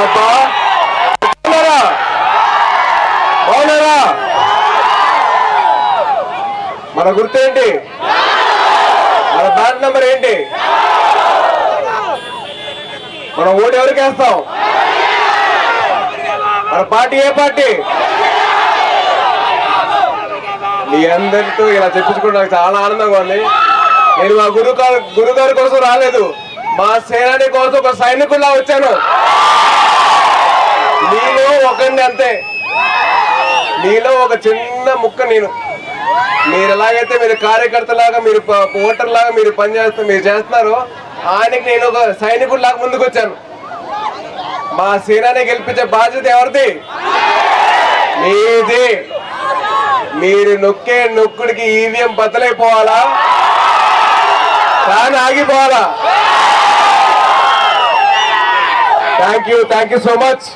అబ్బా. బాగున్నారా? మన గుర్తు ఏంటి? మన బ్యాట్ నెంబర్ ఏంటి? మనం ఓటు ఎవరికి వేస్తాం? మన పార్టీ ఏ పార్టీ? మీ అందరితో ఇలా చెప్పించుకోవడం నాకు చాలా ఆనందంగా ఉంది. నేను మా గురువు గురుగారి కోసం రాలేదు. మా సేనాని కోసం ఒక సైనికుల్లా వచ్చాను. ఒకరిని అంతే. నీలో ఒక చిన్న ముక్క నేను. మీరు ఎలాగైతే మీరు కార్యకర్తలాగా మీరు ఓటర్ లాగా మీరు పనిచేస్తూ మీరు చేస్తున్నారో ఆయనకి నేను ఒక సైనికుడిలాగా ముందుకు వచ్చాను మా సేనాని గెలిపించే బాధ్యత ఎవరిది? మీది. మీరు నొక్కే నొక్కుడికి ఈవీఎం బద్దలైపోవాలా? కానీ ఆగిపోవాలా? Thank you thank you so much.